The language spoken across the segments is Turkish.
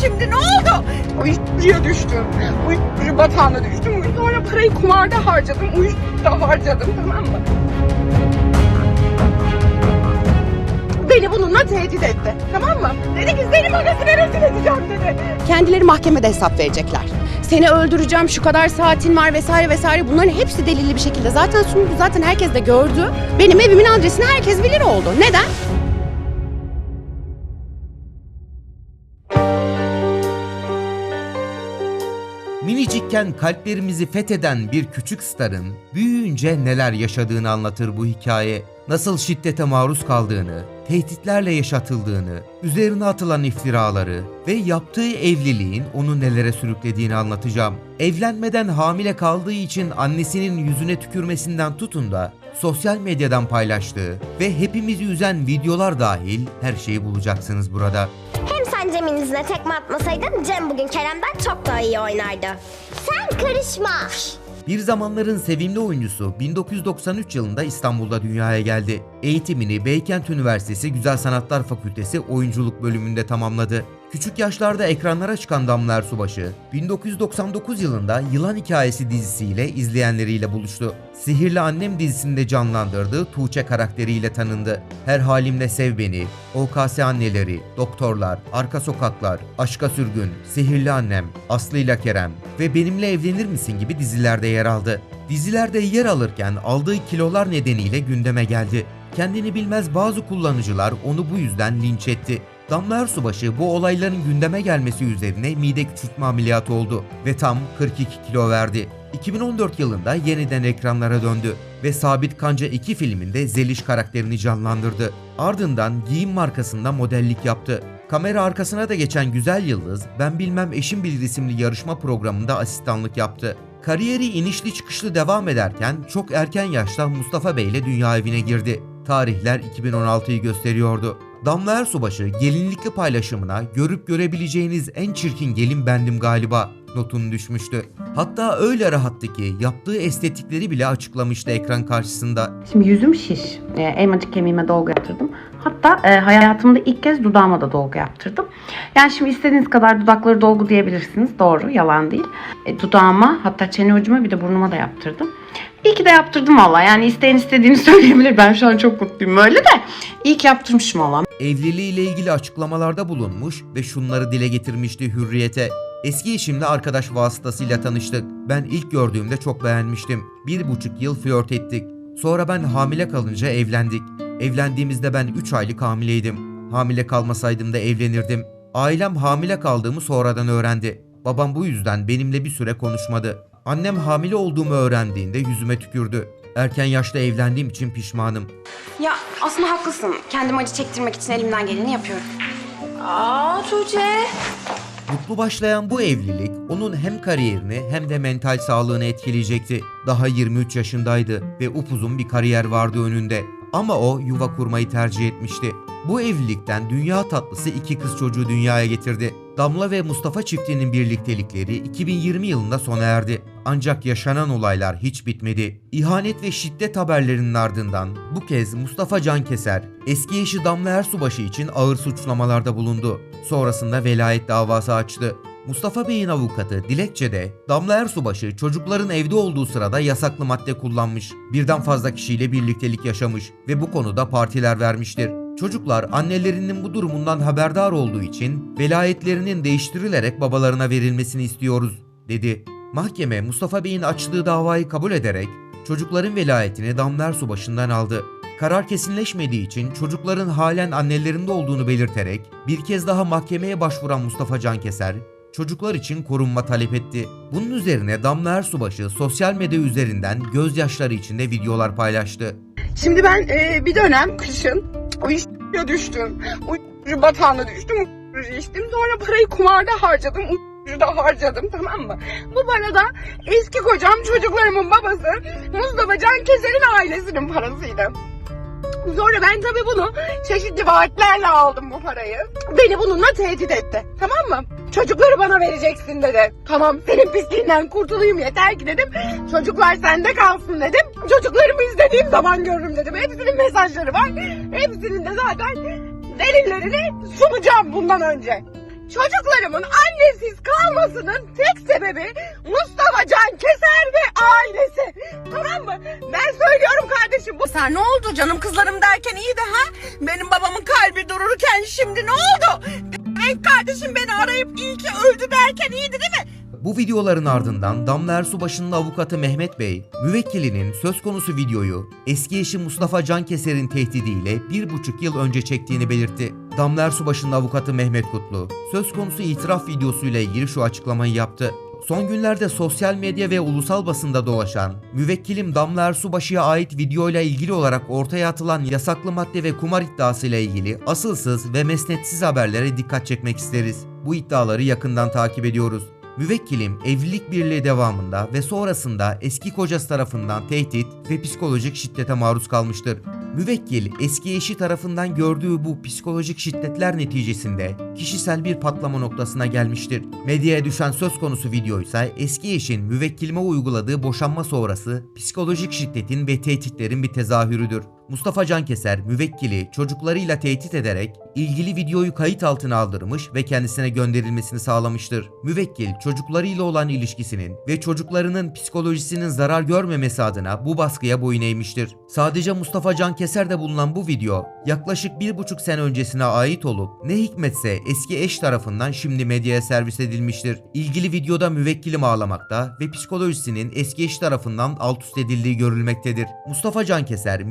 şimdi ne oldu? Uyuşturucuya düştüm. Uyuşturucu batağına düştüm. Sonra parayı kumarda harcadım. Uyuşturucuda harcadım tamam mı? Beni bununla tehdit etti. Tamam mı? Dedi ki seni magazine rezil edeceğim dedi. Kendileri mahkemede hesap verecekler. Seni öldüreceğim, şu kadar saatin var vesaire vesaire. Bunların hepsi delilli bir şekilde zaten sunuldu. Zaten herkes de gördü. Benim evimin adresini herkes bilir oldu. Neden? Minicikken kalplerimizi fetheden bir küçük starın büyüyünce neler yaşadığını anlatır bu hikaye. Nasıl şiddete maruz kaldığını, tehditlerle yaşatıldığını, üzerine atılan iftiraları ve yaptığı evliliğin onu nelere sürüklediğini anlatacağım. Evlenmeden hamile kaldığı için annesinin yüzüne tükürmesinden tutun da sosyal medyadan paylaştığı ve hepimizi üzen videolar dahil her şeyi bulacaksınız burada. Sen Cem'in yüzüne tekme atmasaydın Cem bugün Kerem'den çok daha iyi oynardı. Sen karışma. Bir zamanların sevimli oyuncusu 1993 yılında İstanbul'da dünyaya geldi. Eğitimini Beykent Üniversitesi Güzel Sanatlar Fakültesi oyunculuk bölümünde tamamladı. Küçük yaşlarda ekranlara çıkan Damla Ersubaşı, 1999 yılında Yılan Hikayesi dizisiyle izleyenleriyle buluştu. Sihirli Annem dizisinde canlandırdığı Tuğçe karakteriyle tanındı. Her Halimle Sev Beni, OKS Anneleri, Doktorlar, Arka Sokaklar, Aşka Sürgün, Sihirli Annem, Aslı ile Kerem ve Benimle Evlenir Misin gibi dizilerde yer aldı. Dizilerde yer alırken aldığı kilolar nedeniyle gündeme geldi. Kendini bilmez bazı kullanıcılar onu bu yüzden linç etti. Damla Ersubaşı bu olayların gündeme gelmesi üzerine mide küçültme ameliyatı oldu ve tam 42 kilo verdi. 2014 yılında yeniden ekranlara döndü ve Sabit Kanca 2 filminde Zeliş karakterini canlandırdı. Ardından giyim markasında modellik yaptı. Kamera arkasına da geçen Güzel Yıldız, Ben Bilmem Eşim Bilir isimli yarışma programında asistanlık yaptı. Kariyeri inişli çıkışlı devam ederken çok erken yaşta Mustafa Bey ile dünya evine girdi. Tarihler 2016'yı gösteriyordu. Damla Ersubaşı gelinlikli paylaşımına görüp görebileceğiniz en çirkin gelin bendim galiba notunu düşmüştü. Hatta öyle rahattı ki yaptığı estetikleri bile açıklamıştı ekran karşısında. Şimdi yüzüm şiş. Elmacık kemiğime dolgu yaptırdım. Hatta e, hayatımda ilk kez dudağıma da dolgu yaptırdım. Yani şimdi istediğiniz kadar dudakları dolgu diyebilirsiniz. Doğru, yalan değil. E, dudağıma hatta çene ucuma bir de burnuma da yaptırdım. İyi ki de yaptırdım valla. Yani isteyen istediğini söyleyebilir. Ben şu an çok mutluyum öyle de. İyi ki yaptırmışım valla. Evliliğiyle ilgili açıklamalarda bulunmuş ve şunları dile getirmişti Hürriyet'e. Eski eşimle arkadaş vasıtasıyla tanıştık. Ben ilk gördüğümde çok beğenmiştim. Bir buçuk yıl flört ettik. Sonra ben hamile kalınca evlendik. Evlendiğimizde ben 3 aylık hamileydim. Hamile kalmasaydım da evlenirdim. Ailem hamile kaldığımı sonradan öğrendi. Babam bu yüzden benimle bir süre konuşmadı. Annem hamile olduğumu öğrendiğinde yüzüme tükürdü. Erken yaşta evlendiğim için pişmanım. Ya aslında haklısın. Kendime acı çektirmek için elimden geleni yapıyorum. Aa Tuğçe. Mutlu başlayan bu evlilik onun hem kariyerini hem de mental sağlığını etkileyecekti. Daha 23 yaşındaydı ve upuzun bir kariyer vardı önünde. Ama o yuva kurmayı tercih etmişti. Bu evlilikten dünya tatlısı iki kız çocuğu dünyaya getirdi. Damla ve Mustafa çiftinin birliktelikleri 2020 yılında sona erdi. Ancak yaşanan olaylar hiç bitmedi. İhanet ve şiddet haberlerinin ardından bu kez Mustafa Cankeser eski eşi Damla Ersubaşı için ağır suçlamalarda bulundu. Sonrasında velayet davası açtı. Mustafa Bey'in avukatı dilekçede Damla Ersubaşı çocukların evde olduğu sırada yasaklı madde kullanmış, birden fazla kişiyle birliktelik yaşamış ve bu konuda partiler vermiştir. Çocuklar annelerinin bu durumundan haberdar olduğu için velayetlerinin değiştirilerek babalarına verilmesini istiyoruz, dedi. Mahkeme Mustafa Bey'in açtığı davayı kabul ederek çocukların velayetini Damla Ersubaşı'ndan aldı. Karar kesinleşmediği için çocukların halen annelerinde olduğunu belirterek bir kez daha mahkemeye başvuran Mustafa Cankeser, çocuklar için korunma talep etti. Bunun üzerine Damla Ersubaşı sosyal medya üzerinden gözyaşları içinde videolar paylaştı. Şimdi ben e, bir dönem kışın uyuşturucuya düştüm. Uyuşturucu batağına düştüm. Uyuşturucu içtim. Sonra parayı kumarda harcadım. Uyuşturucuda harcadım tamam mı? Bu parada eski kocam çocuklarımın babası Mustafa Can Keser'in ailesinin parasıydı. Sonra ben tabii bunu çeşitli vaatlerle aldım bu parayı. Beni bununla tehdit etti. Tamam mı? Çocukları bana vereceksin dedi. Tamam senin pisliğinden kurtulayım yeter ki dedim. Çocuklar sende kalsın dedim. Çocuklarımı istediğim zaman görürüm dedim. Hepsinin mesajları var. Hepsinin de zaten delillerini sunacağım bundan önce. Çocuklarımın annesiz kalmasının tek sebebi Mustafa Can Keser ve ailesi. Tamam mı? Ben söylüyorum kardeşim. Bu... Sen ne oldu canım kızlarım derken iyiydi ha? Benim babamın kalbi dururken şimdi ne oldu? Demek kardeşim beni arayıp iyi ki öldü derken iyiydi değil mi? Bu videoların ardından Damla Ersubaşı'nın avukatı Mehmet Bey, müvekkilinin söz konusu videoyu eski eşi Mustafa Cankeser'in tehdidiyle bir buçuk yıl önce çektiğini belirtti. Damla Ersubaşı'nın avukatı Mehmet Kutlu, söz konusu itiraf videosuyla ilgili şu açıklamayı yaptı. Son günlerde sosyal medya ve ulusal basında dolaşan, müvekkilim Damla Ersubaşı'ya ait videoyla ilgili olarak ortaya atılan yasaklı madde ve kumar iddiasıyla ilgili asılsız ve mesnetsiz haberlere dikkat çekmek isteriz. Bu iddiaları yakından takip ediyoruz. Müvekkilim evlilik birliği devamında ve sonrasında eski kocası tarafından tehdit ve psikolojik şiddete maruz kalmıştır. Müvekkil eski eşi tarafından gördüğü bu psikolojik şiddetler neticesinde kişisel bir patlama noktasına gelmiştir. Medyaya düşen söz konusu video ise eski eşin müvekkilime uyguladığı boşanma sonrası psikolojik şiddetin ve tehditlerin bir tezahürüdür. Mustafa Cankeser müvekkili çocuklarıyla tehdit ederek ilgili videoyu kayıt altına aldırmış ve kendisine gönderilmesini sağlamıştır. Müvekkil çocuklarıyla olan ilişkisinin ve çocuklarının psikolojisinin zarar görmemesi adına bu baskıya boyun eğmiştir. Sadece Mustafa Cankeser'de bulunan bu video yaklaşık bir buçuk sene öncesine ait olup ne hikmetse eski eş tarafından şimdi medyaya servis edilmiştir. İlgili videoda müvekkilim ağlamakta ve psikolojisinin eski eş tarafından alt üst edildiği görülmektedir. Mustafa Cankeser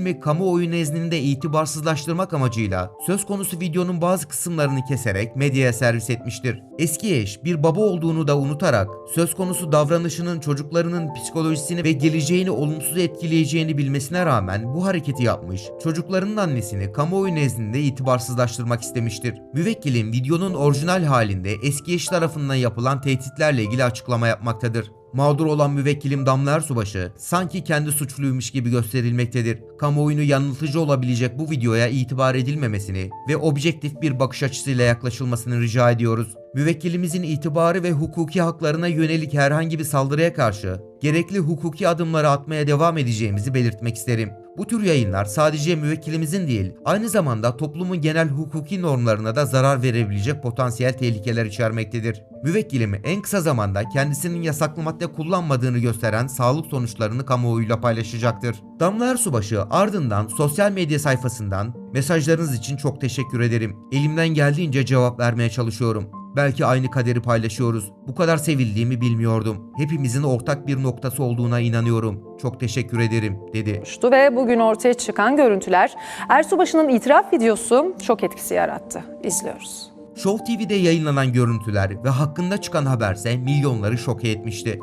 müvekkilimi kamuoyu nezdinde itibarsızlaştırmak amacıyla söz konusu videonun bazı kısımlarını keserek medyaya servis etmiştir. Eski eş bir baba olduğunu da unutarak söz konusu davranışının çocuklarının psikolojisini ve geleceğini olumsuz etkileyeceğini bilmesine rağmen bu hareketi yapmış, çocuklarının annesini kamuoyu nezdinde itibarsızlaştırmak istemiştir. Müvekkilim videonun orijinal halinde eski eş tarafından yapılan tehditlerle ilgili açıklama yapmaktadır. Mağdur olan müvekkilim Damla Ersubaşı sanki kendi suçluymuş gibi gösterilmektedir. Kamuoyunu yanıltıcı olabilecek bu videoya itibar edilmemesini ve objektif bir bakış açısıyla yaklaşılmasını rica ediyoruz. Müvekkilimizin itibarı ve hukuki haklarına yönelik herhangi bir saldırıya karşı gerekli hukuki adımları atmaya devam edeceğimizi belirtmek isterim. Bu tür yayınlar sadece müvekkilimizin değil, aynı zamanda toplumun genel hukuki normlarına da zarar verebilecek potansiyel tehlikeler içermektedir. Müvekkilim en kısa zamanda kendisinin yasaklı madde kullanmadığını gösteren sağlık sonuçlarını kamuoyuyla paylaşacaktır. Damla Ersubaşı ardından sosyal medya sayfasından mesajlarınız için çok teşekkür ederim. Elimden geldiğince cevap vermeye çalışıyorum. Belki aynı kaderi paylaşıyoruz. Bu kadar sevildiğimi bilmiyordum. Hepimizin ortak bir noktası olduğuna inanıyorum. Çok teşekkür ederim, dedi. ve bugün ortaya çıkan görüntüler Ersubaşı'nın itiraf videosu şok etkisi yarattı. İzliyoruz. Show TV'de yayınlanan görüntüler ve hakkında çıkan haberse milyonları şoke etmişti.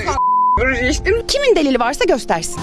Düştüm. Ruju içtim. Kimin delili varsa göstersin.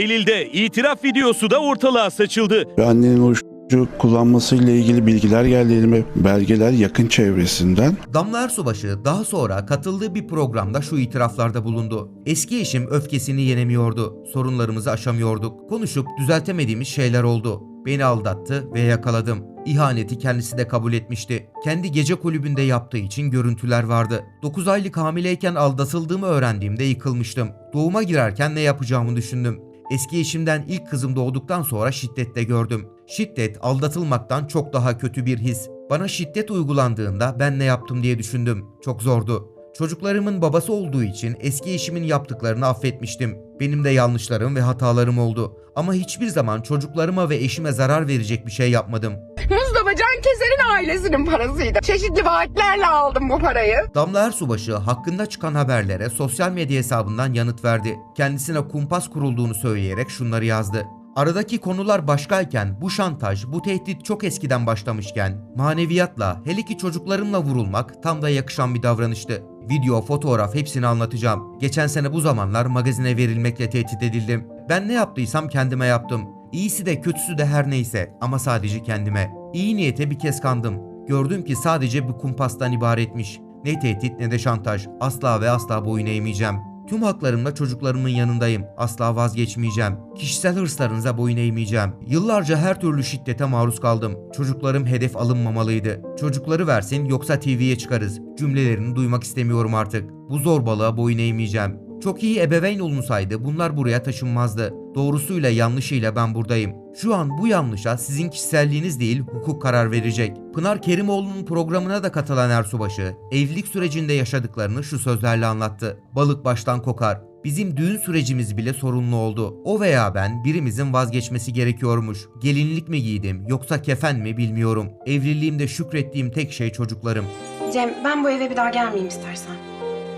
Delilde itiraf videosu da ortalığa saçıldı. Annenin uyuşturucu kullanmasıyla ilgili bilgiler geldi elime. Belgeler yakın çevresinden. Damla Ersubaşı daha sonra katıldığı bir programda şu itiraflarda bulundu. Eski eşim öfkesini yenemiyordu. Sorunlarımızı aşamıyorduk. Konuşup düzeltemediğimiz şeyler oldu. Beni aldattı ve yakaladım. İhaneti kendisi de kabul etmişti. Kendi gece kulübünde yaptığı için görüntüler vardı. 9 aylık hamileyken aldatıldığımı öğrendiğimde yıkılmıştım. Doğuma girerken ne yapacağımı düşündüm. Eski eşimden ilk kızım doğduktan sonra şiddette gördüm. Şiddet aldatılmaktan çok daha kötü bir his. Bana şiddet uygulandığında ben ne yaptım diye düşündüm. Çok zordu. Çocuklarımın babası olduğu için eski eşimin yaptıklarını affetmiştim. Benim de yanlışlarım ve hatalarım oldu. Ama hiçbir zaman çocuklarıma ve eşime zarar verecek bir şey yapmadım. Mustafa Can Keser'in ailesinin parasıydı. Çeşitli vaatlerle aldım bu parayı. Damla Ersubaşı hakkında çıkan haberlere sosyal medya hesabından yanıt verdi. Kendisine kumpas kurulduğunu söyleyerek şunları yazdı. Aradaki konular başkayken bu şantaj, bu tehdit çok eskiden başlamışken maneviyatla hele ki çocuklarımla vurulmak tam da yakışan bir davranıştı. Video, fotoğraf hepsini anlatacağım. Geçen sene bu zamanlar magazine verilmekle tehdit edildim. Ben ne yaptıysam kendime yaptım. İyisi de kötüsü de her neyse ama sadece kendime. İyi niyete bir kez kandım. Gördüm ki sadece bir kumpastan ibaretmiş. Ne tehdit ne de şantaj. Asla ve asla boyun eğmeyeceğim. Tüm haklarımla çocuklarımın yanındayım. Asla vazgeçmeyeceğim. Kişisel hırslarınıza boyun eğmeyeceğim. Yıllarca her türlü şiddete maruz kaldım. Çocuklarım hedef alınmamalıydı. Çocukları versin yoksa TV'ye çıkarız. Cümlelerini duymak istemiyorum artık. Bu zorbalığa boyun eğmeyeceğim. Çok iyi ebeveyn olunsaydı bunlar buraya taşınmazdı. Doğrusuyla yanlışıyla ben buradayım. Şu an bu yanlışa sizin kişiselliğiniz değil hukuk karar verecek. Pınar Kerimoğlu'nun programına da katılan Ersubaşı, evlilik sürecinde yaşadıklarını şu sözlerle anlattı. Balık baştan kokar. Bizim düğün sürecimiz bile sorunlu oldu. O veya ben birimizin vazgeçmesi gerekiyormuş. Gelinlik mi giydim yoksa kefen mi bilmiyorum. Evliliğimde şükrettiğim tek şey çocuklarım. Cem ben bu eve bir daha gelmeyeyim istersen.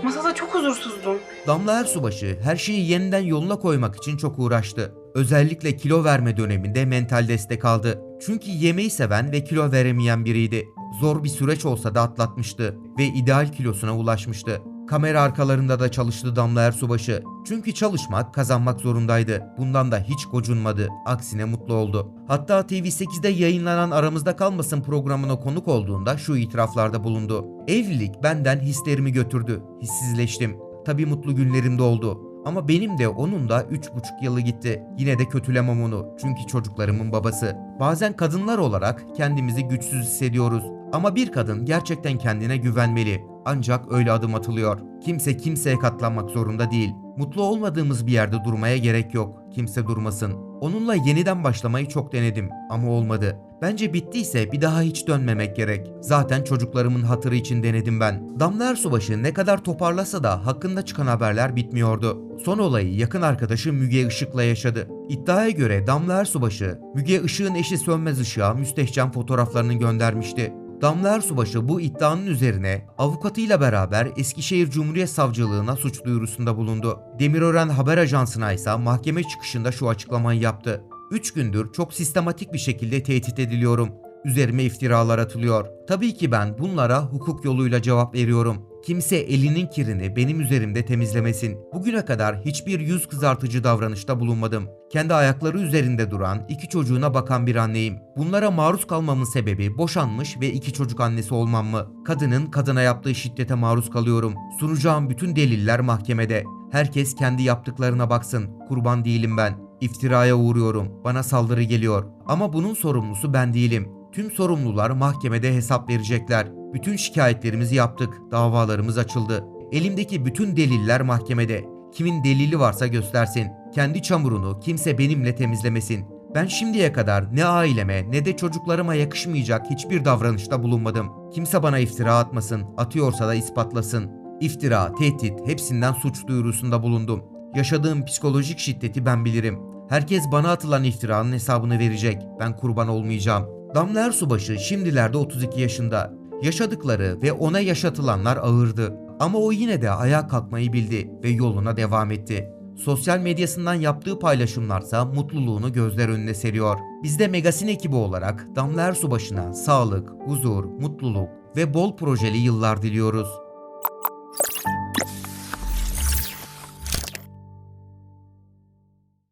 Masada çok huzursuzdum. Damla Ersubaşı her şeyi yeniden yoluna koymak için çok uğraştı. Özellikle kilo verme döneminde mental destek aldı. Çünkü yemeği seven ve kilo veremeyen biriydi. Zor bir süreç olsa da atlatmıştı ve ideal kilosuna ulaşmıştı. Kamera arkalarında da çalıştı Damla Ersubaşı. Çünkü çalışmak, kazanmak zorundaydı. Bundan da hiç gocunmadı. Aksine mutlu oldu. Hatta TV8'de yayınlanan Aramızda Kalmasın programına konuk olduğunda şu itiraflarda bulundu. Evlilik benden hislerimi götürdü. Hissizleştim. Tabii mutlu günlerim de oldu. Ama benim de onun da 3,5 yılı gitti. Yine de kötülemem onu. Çünkü çocuklarımın babası. Bazen kadınlar olarak kendimizi güçsüz hissediyoruz. Ama bir kadın gerçekten kendine güvenmeli. Ancak öyle adım atılıyor. Kimse kimseye katlanmak zorunda değil. Mutlu olmadığımız bir yerde durmaya gerek yok. Kimse durmasın. Onunla yeniden başlamayı çok denedim ama olmadı. Bence bittiyse bir daha hiç dönmemek gerek. Zaten çocuklarımın hatırı için denedim ben. Damla Ersubaşı ne kadar toparlasa da hakkında çıkan haberler bitmiyordu. Son olayı yakın arkadaşı Müge Işık'la yaşadı. İddiaya göre Damla Ersubaşı, Müge Işık'ın eşi Sönmez Işık'a müstehcen fotoğraflarını göndermişti. Damla Ersubaşı bu iddianın üzerine avukatıyla beraber Eskişehir Cumhuriyet Savcılığına suç duyurusunda bulundu. Demirören Haber Ajansı'na ise mahkeme çıkışında şu açıklamayı yaptı. 3 gündür çok sistematik bir şekilde tehdit ediliyorum. Üzerime iftiralar atılıyor. Tabii ki ben bunlara hukuk yoluyla cevap veriyorum. Kimse elinin kirini benim üzerimde temizlemesin. Bugüne kadar hiçbir yüz kızartıcı davranışta bulunmadım. Kendi ayakları üzerinde duran, iki çocuğuna bakan bir anneyim. Bunlara maruz kalmamın sebebi boşanmış ve iki çocuk annesi olmam mı? Kadının kadına yaptığı şiddete maruz kalıyorum. Sunacağım bütün deliller mahkemede. Herkes kendi yaptıklarına baksın. Kurban değilim ben. İftiraya uğruyorum. Bana saldırı geliyor. Ama bunun sorumlusu ben değilim. Tüm sorumlular mahkemede hesap verecekler. Bütün şikayetlerimizi yaptık. Davalarımız açıldı. Elimdeki bütün deliller mahkemede. Kimin delili varsa göstersin. Kendi çamurunu kimse benimle temizlemesin. Ben şimdiye kadar ne aileme ne de çocuklarıma yakışmayacak hiçbir davranışta bulunmadım. Kimse bana iftira atmasın, atıyorsa da ispatlasın. İftira, tehdit hepsinden suç duyurusunda bulundum. Yaşadığım psikolojik şiddeti ben bilirim. Herkes bana atılan iftiranın hesabını verecek. Ben kurban olmayacağım. Damla Ersubaşı şimdilerde 32 yaşında. Yaşadıkları ve ona yaşatılanlar ağırdı. Ama o yine de ayağa kalkmayı bildi ve yoluna devam etti. Sosyal medyasından yaptığı paylaşımlarsa mutluluğunu gözler önüne seriyor. Biz de Megasin ekibi olarak Damla Ersubaşı'na sağlık, huzur, mutluluk ve bol projeli yıllar diliyoruz.